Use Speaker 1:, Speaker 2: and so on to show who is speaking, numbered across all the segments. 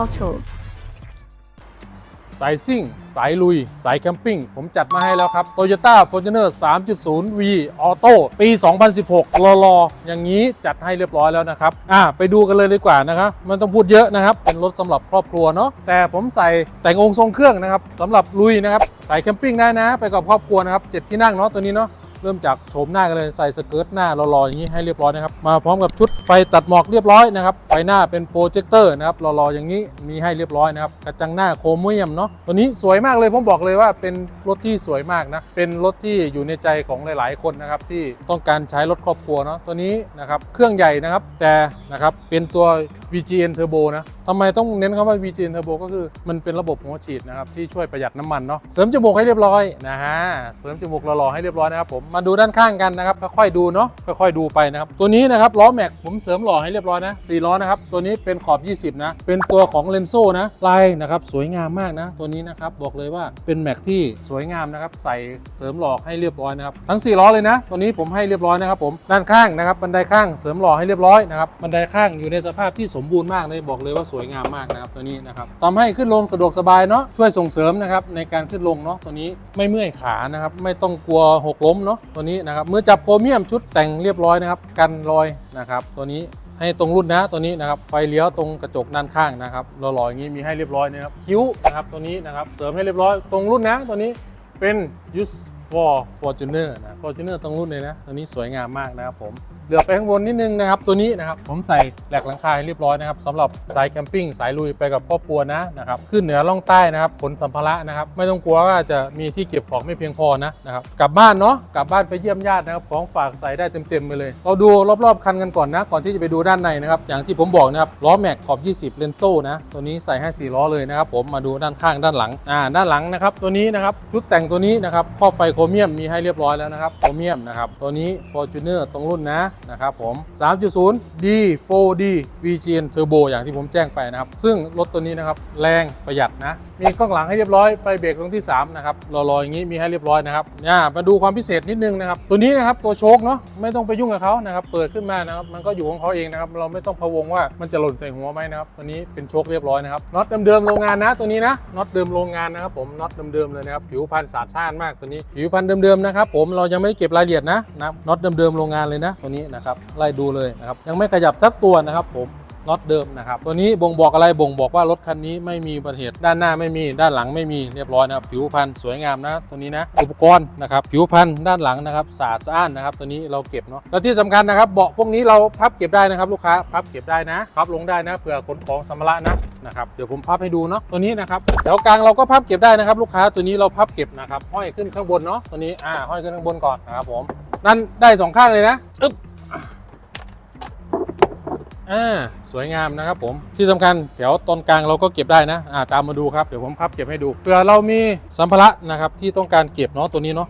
Speaker 1: Auto
Speaker 2: สายซิ่ง สายลุย สายแคมปิ้ง ผมจัดมาให้แล้วครับ Toyota Fortuner 3.0 V Auto ปี 2016 รอรออย่างนี้จัดให้เรียบร้อยแล้วนะครับ อ่า ไปดูกันเลยดีกว่านะครับ มันต้องพูดเยอะนะครับ เป็นรถสำหรับครอบครัวเนาะ แต่ผมใส่แต่งองค์ทรงเครื่องนะครับสำหรับลุยนะครับ สายแคมปิ้งได้นะ ไปกับครอบครัวนะครับเจ็ดที่นั่งเนาะตัวนี้เนาะ เริ่มจากโฉมหน้ากันเลยใส่สเกิร์ตหน้ารอๆอย่างนี้ให้เรียบร้อยนะครับมาพร้อมกับชุดไฟตัดหมอกเรียบร้อยนะครับไฟหน้าเป็นโปรเจคเตอร์นะครับรอๆอย่างนี้มีให้เรียบร้อยนะครับกระจังหน้าโครเมียมเนาะตัวนี้สวยมากเลยผมบอกเลยว่าเป็นรถที่สวยมากนะเป็นรถที่อยู่ในใจของหลาย ๆ คนนะครับที่ต้องการใช้รถครอบครัวเนาะตัวนี้นะครับเครื่องใหญ่นะครับแต่นะครับเป็นตัว VGN Turbo นะทำไมต้องเน้นคำว่า VGN Turbo ก็คือมันเป็นระบบหัวฉีดนะครับที่ช่วยประหยัดน้ำมันเนาะเสริมจมูกให้เรียบร้อยนะฮะเสริมจมูกหล่อๆให้เรียบร้อยนะครับผมมาดูด้านข้างกันนะครับค่อยๆดูเนาะค่อยๆดูไปนะครับตัวนี้นะครับล้อแม็กผมเสริมหล่อให้เรียบร้อยนะสี่ล้อนะครับตัวนี้เป็นขอบ 20 นะ เป็นตัวของเลนโซ่นะลายนะครับสวยงามมากนะตัวนี้นะครับบอกเลยว่าเป็นแม็กที่สวยงามนะครับใส่เสริมหล่อให้เรียบร้อยนะครับทั้ง 4 ล้อเลยนะ ตัวนี้ผมให้เรียบร้อยนะครับผมด้านข้างนะครับบันไดข้างเสริมหล่อให้เรียบร้อยนะครับบันไดข้างอยู่ในสภาพที่สมมบูรณ์มากเลยบอกเลยว่าสวยงามมากนะครับตัวนี้นะครับทำให้ขึ้นลงสะดวกสบายเนาะช่วยส่งเสริมนะครับในการขึ้นลงเนาะตัวนี้ไม่เมื่อยขานะครับไม่ต้องกลัวหกล้มเนาะตัวนี้นะครับมือจับโครเมียมชุดแต่งเรียบร้อยนะครับกันรอยนะครับตัวนี้ให้ตรงรุ่นนะตัวนี้นะครับไฟเลี้ยวตรงกระจกด้านข้างนะครับหล่อๆอย่างนี้มีให้เรียบร้อยนะครับคิ้วนะครับตัวนี้นะครับเสริมให้เรียบร้อยตรงรุ่นนะตัวนี้เป็น use for fortuner นะ fortuner ตรงรุ่นเลยนะ ตัวนี้สวยงามมากนะครับผม เหลือไปข้างบนนิดนึงนะครับ ตัวนี้นะครับ ผมใส่แหลกหลังคาให้เรียบร้อยนะครับสำหรับสายแคมปิ้งสายลุยไปกับครอบครัวนะนะครับ ขึ้นเหนือล่องใต้นะครับ ขนสัมภาระนะครับ ไม่ต้องกลัวว่าจะมีที่เก็บของไม่เพียงพอนะนะครับ กลับบ้านเนาะ กลับบ้านไปเยี่ยมญาตินะครับ ของฝากใส่ได้เต็มๆไปเลย เราดูรอบๆคันกันก่อนนะ ก่อนที่จะไปดูด้านในนะครับ อย่างที่ผมบอกนะครับ ล้อแม็กขอบ 20 เลนโซ่นะ ตัวนี้ใส่ให้4ล้อเลยนะครับผม มาดูด้านข้างด้านหลัง อ่า ด้านหลังนะครับ ตัวนี้นะครับ ชุดแต่งตัวนี้นะครับ ครอบไฟโครเมียมมีให้เรียบร้อยแล้วนะครับโครเมียมนะครับ ตัวนี้ Fortuner ตรงรุ่นนะนะครับผม 3.0 D 4D VGN Turbo อย่างที่ผมแจ้งไปนะครับ ซึ่งรถตัวนี้นะครับแรงประหยัดนะ มีกล้องหลังให้เรียบร้อยไฟเบรกตรงที่ 3 นะครับรอๆอย่างนี้มีให้เรียบร้อยนะครับเนี่ยมาดูความพิเศษนิดนึงนะครับ ตัวนี้นะครับตัวโชคเนาะไม่ต้องไปยุ่งกับเขานะครับ เปิดขึ้นมานะครับมันก็อยู่ของเขาเองนะครับเราไม่ต้องพะวงว่ามันจะหล่นใส่หัวไหมนะครับตัวนี้เป็นโชคเรียบร้อยนะครับน็อตเดิมๆโรงงานนะตัวนี้นะน็อตเดิมโรงงานนะครับผมน็อตเดิมๆเลยนะครับผิวพันสาดซ่านมากตัวนี้ผิวพันเดิมๆนะครับผมเรายังไม่ได้เก็บรายละเอียดนะนะน็อตเดิมๆโรงงานเลยนะตัวนี้นะครับไล่ดูเลยนะครับยังไม่ขยับสักตัวนะครับผมน็อตเดิมนะครับตัวนี้บ่งบอกอะไรบ่งบอกว่ารถคันนี้ไม่มีอุบัติเหตุด้านหน้าไม่มีด้านหลังไม่มีเรียบร้อยนะครับผิวพรรณสวยงามนะตัวนี้นะอุปกรณ์นะครับผิวพรรณด้านหลังนะครับสะอาดสะอ้านนะครับตัวนี้เราเก็บเนาะแล้วที่สำคัญนะครับเบาะพวกนี้เราพับเก็บได้นะครับลูกค้าพับเก็บได้นะพับลงได้นะเผื่อขนของสัมภาระนะ นะครับเดี๋ยวผมพับให้ดูเนาะตัวนี้นะครับแถวกลางเราก็พับเก็บได้นะครับ ลูกค้าตัวนี้เราพับเก็บนะครับห้อยขึ้นข้างบนเนาะตัวนี้อ่าห้อยขึ้นข้างบนก่อนนะครับผมนั่นได้สองข้างเลยนะอึ๊บอ่าสวยงามนะครับผมที่สำคัญแถวตอนกลางเราก็เก็บได้นะอ่าตามมาดูครับเดี๋ยวผมพับเก็บให้ดูเผื่อเรามีสัมภาระนะครับที่ต้องการเก็บเนาะตัวนี้เนาะ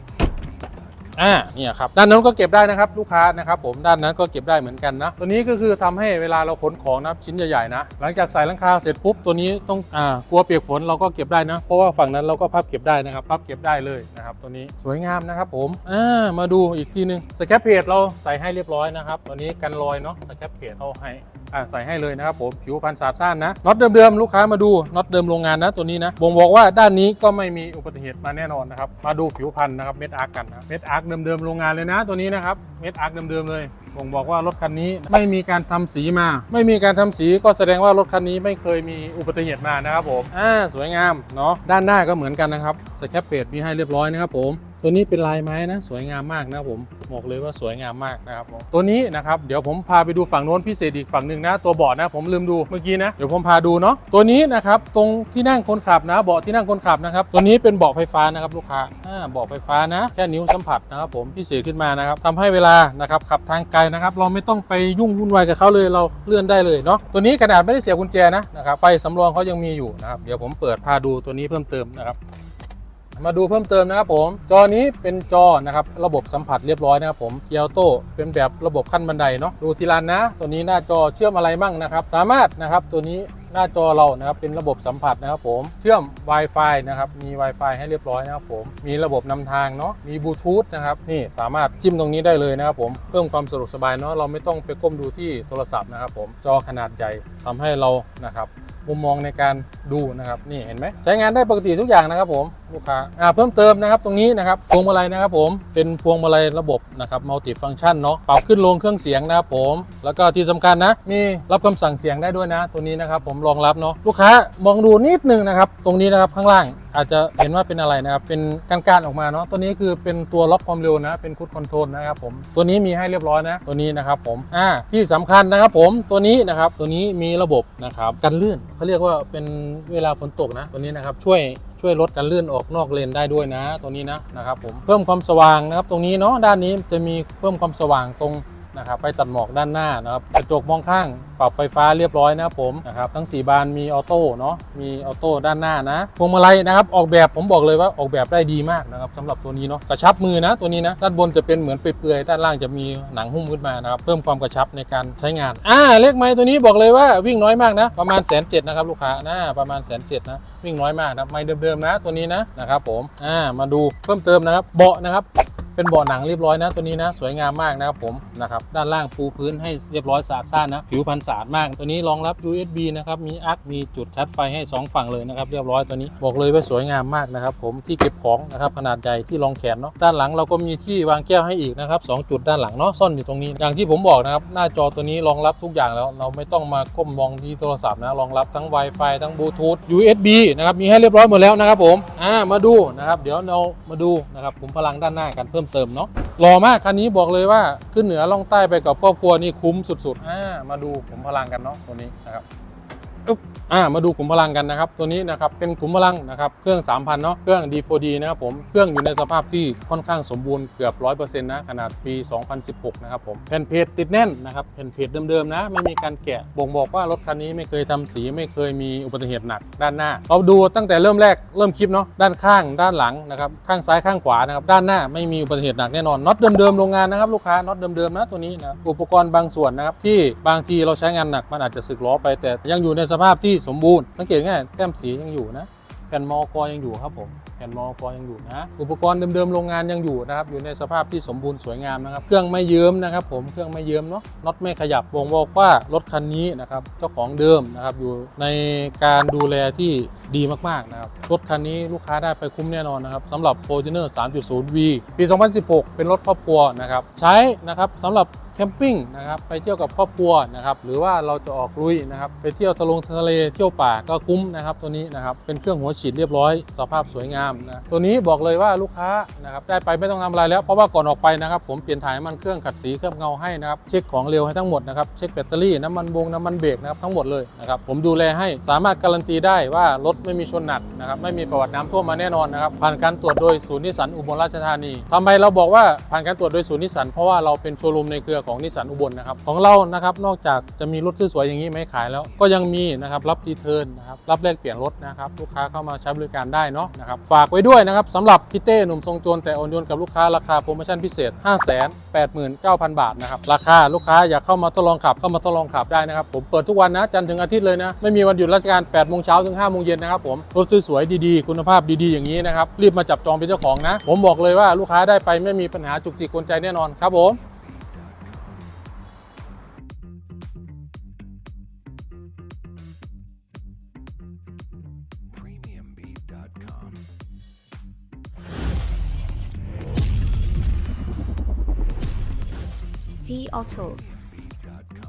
Speaker 2: อ่าเนี่ยครับด้านนั้นก็เก็บได้นะครับลูกค้านะครับผมด้านนั้นก็เก็บได้เหมือนกันนะตัวนี้ก็คือทำให้เวลาเราขนของนะชิ้นใหญ่ๆนะ หลังจากใส่หลังคาเสร็จปุ๊บตัวนี้ต้องอ่ากลัวเปียกฝนเราก็เก็บได้นะ เพราะว่าฝั่งนั้นเราก็พับเก็บได้นะครับพับเก็บได้เลยนะครับตัวนี้สวยงามนะครับผมอ่ามาดูอีกทีหนึงสแคปเพจเราใส่ให้เรียบร้อยนะครับตัวนี้กันรอยเนาะสแคปเพจเอาให้อ่าใส่ให้เลยนะครับผมผิวพันสาดซ่านนะน็อตเดิมๆลูกค้ามาดูน็อตเดิมโรงงานนะตัวนี้นะบ่งบอกว่าด้านนี้ก็ไม่มีอุบัติเหตุมาแน่นอนนะครับมาดูผิวพันนะครับเม็ดอาร์กกันนะเม็ดอาร์กเดิมๆโรงงานเลยนะตัวนี้นะครับเม็ดอาร์กเดิมๆเลยบ่งบอกว่ารถคันนี้ไม่มีการทำสีมา ไม่มีการทำสีก็แสดงว่ารถคันนี้ไม่เคยมีอุบัติเหตุมานะครับผมอ่าสวยงามเนาะด้านหน้าก็เหมือนกันนะครับสแคปเปดมีให้เรียบร้อยนะครับผม ตัวนี้เป็นลายไม้นะ สวยงามมากนะผมบอกเลยว่าสวยงามมากนะครับผมตัวนี้นะครับเดี๋ยวผมพาไปดูฝั่งโน้นพิเศษอีกฝั่งหนึ่งนะ ตัวเบาะนะผมลืมดูเมื่อกี้นะเดี๋ยวผมพาดูเนาะตัวนี้นะครับตรงที่นั่งคนขับนะเบาะที่นั่งคนขับนะครับตัวนี้เป็นเบาะไฟฟ้านะครับลูกค้าอ่าเบาะไฟฟ้านะแค่นิ้วสัมผัสนะครับผมพิเศษขึ้นมานะครับทำให้เวลานะครับขับทางไกลนะครับเราไม่ต้องไปยุ่งวุ่นวายกับเขาเลยเราเลื่อนได้เลยเนาะตัวนี้ขนาดไม่ได้เสียกุญแจนะนะครับไฟสำรองเขายังมีอยู่นะครับเดี๋ยวผมเปิดพาดูตัวนี้เพิ่มเติมนะครับ มาดูเพิ่มเติมนะครับผม จอนี้เป็นจอนะครับระบบสัมผัสเรียบร้อยนะครับผมเกียรโต้เป็นแบบระบบขั้นบันไดเนาะดูทีละนะ ตัวนี้หน้าจอเชื่อมอะไรมั่งนะครับ สามารถนะครับตัวนี้หน้าจอเรานะครับเป็นระบบสัมผัสนะครับผมเชื่อม Wi-Fi นะครับมี Wi-Fi ให้เรียบร้อยนะครับผมมีระบบนำทางเนาะมีบลูทูธนะครับนี่สามารถจิ้มตรงนี้ได้เลยนะครับผมเพิ่มความสะดวกสบายเนาะเราไม่ต้องไปก้มดูที่โทรศัพท์นะครับผมจอขนาดใหญ่ทำให้เรานะครับมุมมองในการดูนะครับนี่เห็นไหมใช้งานได้ปกติทุกอย่างนะครับผม ลูกค้าอ่าเพิ่มเติมนะครับตรงนี้นะครับพวงมาลัยนะครับผมเป็นพวงมาลัยระบบนะครับมัลติฟังชันเนาะปรับขึ้นลงเครื่องเสียงนะครับผมแล้วก็ที่สำคัญนะมีรับคำสั่งเสียงได้ด้วยนะ ตัวนี้นะครับผมรองรับเนาะลูกค้ามองดูนิดนึงนะครับตรงนี้นะครับข้างล่างอาจจะเห็นว่าเป็นอะไรนะครับ เป็นการการออกมาเนาะ ตัวนี้คือเป็นตัวล็อกความเร็วนะ เป็นคูดคอนโทรลนะครับผม ตัวนี้มีให้เรียบร้อยนะ ตัวนี้นะครับผม อ่า ที่สำคัญนะครับผม ตัวนี้นะครับ ตัวนี้มีระบบนะครับ กันลื่นเขาเรียกว่าเป็นเวลาฝนตกนะ ตัวนี้นะครับ ช่วย ช่วยลดการลื่นออกนอกเลนได้ด้วยนะ ตัวนี้นะนะครับผมเพิ่มความสว่างนะครับตรงนี้เนาะด้านนี้จะมีเพิ่มความสว่างตรง นะครับไฟตัดหมอกด้านหน้านะครับกระจกมองข้างปรับไฟฟ้าเรียบร้อยนะครับผมนะครับทั้ง 4 บานมีออโต้เนาะมีออโต้ด้านหน้านะพวงมาลัยนะครับออกแบบผมบอกเลยว่าออกแบบได้ดีมากนะครับสำหรับตัวนี้เนาะกระชับมือนะตัวนี้นะด้านบนจะเป็นเหมือนเปลือยๆด้านล่างจะมีหนังหุ้มขึ้นมานะครับเพิ่มความกระชับในการใช้งานอ่าเลขไม้ตัวนี้บอกเลยว่าวิ่งน้อยมากนะประมาณแสนเจ็ดนะครับลูกค้านะประมาณแสนเจ็ดนะวิ่งน้อยมากนะไม้เดิมๆนะตัวนี้นะนะครับผมอ่ามาดูเพิ่มเติมนะครับเบาะนะครับ เป็นเบาะหนังเรียบร้อยนะตัวนี้นะสวยงามมากนะครับผมนะครับด้านล่างปูพื้นให้เรียบร้อยสะอาดซ่านนะผิวพรรณสะอาดมาก ตัวนี้รองรับ USB นะครับมีอักมีจุดชาร์จไฟให้ 2 ฝั่งเลยนะครับเรียบร้อยตัวนี้บอกเลยว่าสวยงามมากนะครับผมที่เก็บของนะครับขนาดใหญ่ที่รองแขนเนาะด้านหลังเราก็มีที่วางแก้วให้อีกนะครับสองจุดด้านหลังเนาะซ่อนอยู่ตรงนี้ อย่างที่ผมบอกนะครับหน้าจอตัวนี้รองรับทุกอย่างแล้วเราไม่ต้องมาก้มมองที่โทรศัพท์นะรองรับทั้ง Wi-Fi ทั้งบลูทูธ USB นะครับมีให้เรียบร้อยหมดแล้วนะครับผมอ่ามาดูนะครับเดี๋ยวเรามาดูนะครับผมพลังด้านหน้ากันเพิ่มเติมเนาะหล่อมากคันนี้บอกเลยว่าขึ้นเหนือล่องใต้ไปกับครอบครัวนี่คุ้มสุดๆอ่ามาดูผมพลังกันเนาะตัวนี้นะครับ อ่ามาดูขุมพลังกันนะครับ ตัวนี้นะครับเป็นขุมพลังนะครับเครื่อง 3,000 เนาะเครื่อง D4D นะครับผมเครื่องอยู่ในสภาพที่ค่อนข้างสมบูรณ์เกือบ 100%นะขนาดปี 2016 นะครับผมแผ่นเพจติดแน่นนะครับแผ่นเพจเดิมๆนะ ไม่มีการแกะบ่งบอกว่ารถคันนี้ไม่เคยทำสีไม่เคยมีอุบัติเหตุหนักด้านหน้า เราดูตั้งแต่เริ่มแรกเริ่มคลิปเนาะด้านข้างด้านหลังนะครับข้างซ้ายข้างขวานะครับด้านหน้าไม่มีอุบัติเหตุหนักแน่นอนน็อตเดิมๆโรงงานนะครับลูกค้าน็อตเดิมๆนะตัวนี้นะอุปกรณ์บางส่วนนะครับที่บางทีเราใช้งานหนักมันอาจจะสึกล้อไปแต่ยังอยู่ในสภาพที่สมบูรณ์สังเกตง่ายแต้มสียังอยู่นะแผ่นมอกอยังอยู่ครับผมแผ่นมอกอยังอยู่นะ อุปกรณ์เดิมๆโรงงานยังอยู่นะครับ อยู่ในสภาพที่สมบูรณ์สวยงามนะครับ เครื่องไม่เยิ้มนะครับผม เครื่องไม่เยิ้มเนาะ น็อตไม่ขยับบ่งบอกว่ารถคันนี้นะครับ เจ้าของเดิมนะครับ อยู่ในการดูแลที่ ดีมากๆนะครับ รถคันนี้ลูกค้าได้ไปคุ้มแน่นอนนะครับสำหรับ Fortuner 3.0V ปี 2016 เป็นรถครอบครัวนะครับ ใช้นะครับสำหรับแคมปิ้งนะครับไปเที่ยวกับครอบครัวนะครับหรือว่าเราจะออกลุยนะครับไปเที่ยวทะลงทะเลเที่ยวป่าก็คุ้มนะครับตัวนี้นะครับเป็นเครื่องหัวฉีดเรียบร้อย สภาพสวยงามนะตัวนี้บอกเลยว่าลูกค้านะครับได้ไปไม่ต้องทำอะไรแล้วเพราะว่าก่อนออกไปนะครับผมเปลี่ยนถ่ายน้ำมันเครื่องขัดสีเคลือบเงาให้นะครับเช็คของเร็วให้ทั้งหมดนะครับเช็คแบตเตอรี่น้ำมันบงน้ำมันเบรกนะครับทั้งหมดเลยนะครับผมดูแลให้สามารถการันตีได้ว่ารถไม่มีชนหนักนะครับไม่มีประวัติน้ำท่วมมาแน่นอนนะครับผ่านการตรวจโดยศูนย์นิสสันอุบลราชธานีทำไมเราบอกว่าผ่านการตรวจโดยศูนย์นิสสันเพราะว่าเราเป็นโชว์รูมในเครือของนิสสันอุบลนะครับของเรานะครับนอกจากจะมีรถสวยๆอย่างนี้ไม่ขายแล้ว ก็ยังมีนะครับรับรีเทิร์นนะครับรับแลกเปลี่ยนรถนะครับลูกค้าเข้ามาใช้บริการได้เนาะนะครับฝากไว้ด้วยนะครับสำหรับพี่เต้หนุ่มทรงโจรแต่อ่อนโยนกับลูกค้าราคาโปรโมชั่นพิเศษ 589,000 บาทนะครับราคาลูกค้าอยากเข้ามาทดลองขับเข้ามาทดลองขับได้นะครับผมเปิดทุกวันนะจันทร์ถึงอาทิตย์เลยนะไม่มีวันหยุดราชการ8โมงเช้าถึง5โมงเย็นนะครับผมรถสวยๆดีๆ คุณภาพดีๆ อย่างนี้นะครับ รีบมาจับจองเป็นเจ้าของนะ ผมบอกเลยว่าลูกค้าได้ไปไม่มีปัญหาจุกจิกกวนใจแน่นอนครับผม
Speaker 3: G Auto